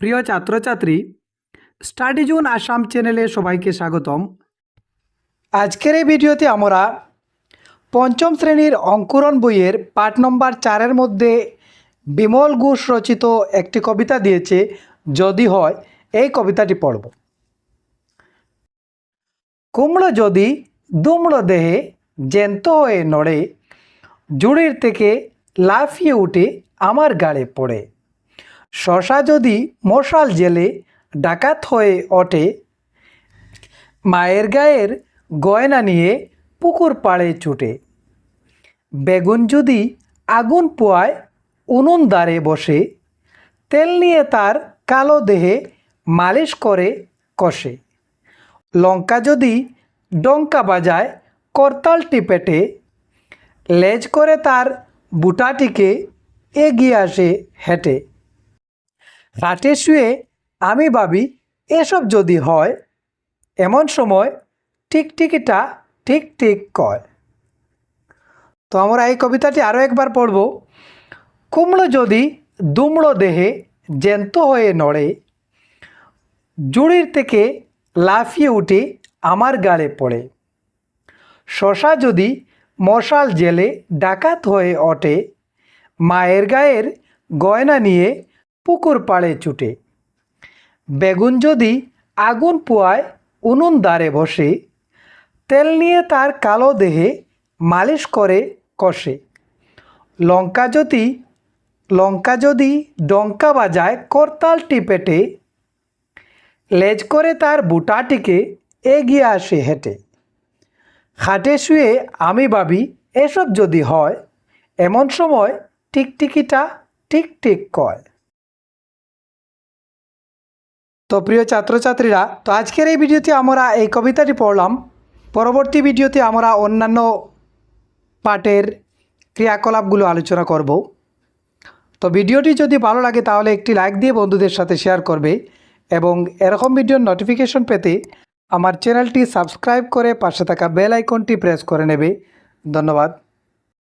প্রিয় ছাত্রছাত্রী study zone Assam চ্যানেলে সবাইকে স্বাগতম। আজকের এই ভিডিওতে আমরা পঞ্চম শ্রেণির অঙ্কুরণ বইয়ের পাঠ নম্বর চারের মধ্যে বিমল ঘোষ রচিত একটি কবিতা দিয়েছে, যদি হয়, এই কবিতাটি পড়ব। কুমড়ো যদি দুমড়ো দেহে জ্যান্ত হয়ে নড়ে, জুড়ির থেকে লাফিয়ে উঠে আমার গাড়ে পড়ে। শশা যদি মশাল জেলে ডাকাত হয়ে ওঠে, মায়ের গায়ের গয়না নিয়ে পুকুর পাড়ে ছুটে বেগুন যদি আগুন পোয়ায় উনুন দ্বারে বসে, তেল নিয়ে তার কালো দেহে মালিশ করে কষে। লঙ্কা যদি ডঙ্কা বাজায় করতালটি পেটে, লেজ করে তার বুটাটিকে এগিয়ে আসে হেঁটে। রাতে শুয়ে আমি ভাবি, এসব যদি হয়, এমন সময় টিকটিকিটা ঠিক ঠিক কয়। তো আমরা এই কবিতাটি আরও একবার পড়ব। কুমড়ো যদি দুমড়ো দেহে জ্যান্ত হয়ে নড়ে, জুড়ির থেকে লাফিয়ে উঠে আমার গাড়ে পড়ে। শশা যদি মশাল জেলে ডাকাত হয়ে ওঠে, মায়ের গায়ের গয়না নিয়ে পুকুর পাড়ে ছুটে। বেগুন যদি আগুন পোয়ায় উনুন দ্বারে বসে, তেল নিয়ে তার কালো দেহে মালিশ করে কষে। লঙ্কা যদি লঙ্কা যদি ডঙ্কা বাজায় করতালটি পেটে লেজ করে তার বুটাটিকে এগিয়ে আসে হেঁটে। খাটে শুয়ে আমি ভাবি, এসব যদি হয়, এমন সময় টিকটিকিটা ঠিক কয়। তো প্রিয় ছাত্রছাত্রীরা, তো আজকের এই ভিডিওতে আমরা এই কবিতাটি পড়লাম। পরবর্তী ভিডিওতে আমরা অন্যান্য পাঠের ক্রিয়াকলাপগুলো আলোচনা করব। তো ভিডিওটি যদি ভালো লাগে, তাহলে একটি লাইক দিয়ে বন্ধুদের সাথে শেয়ার করবে এবং এরকম ভিডিওর নোটিফিকেশন পেতে আমার চ্যানেলটি সাবস্ক্রাইব করে পাশে থাকা বেল আইকনটি প্রেস করে নেবে। ধন্যবাদ।